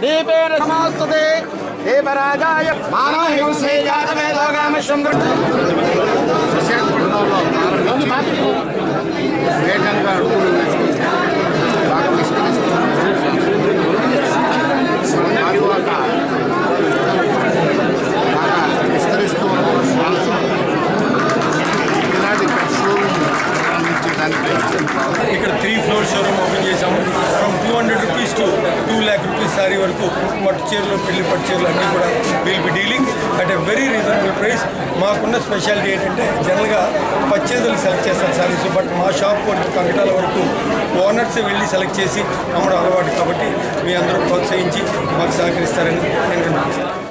दीपेन समास्तते हे पराजाय मानो हिंसे जातमे लोगामश्वं ఇక్కడ త్రీ ఫ్లోర్ షోరూమ్ ఓపెన్ చేశాము. From two hundred rupees to two lakh rupees sari వరకు పట్టు చీరలు పెళ్ళి పట్టు చీరలు అన్నీ కూడా will be dealing at a very reasonable price మాకున్న స్పెషాలిటీ ఏంటంటే జనరల్గా పచ్చేదలు సెలెక్ట్ చేస్తారు శారీస్ బట్ మా షాప్ వరకు కంకటాల వరకు ఓనర్స్ వెళ్ళి సెలెక్ట్ చేసి అమ్మడం అలవాటు. కాబట్టి మీ అందరూ ప్రోత్సహించి మాకు సహకరిస్తారని నేను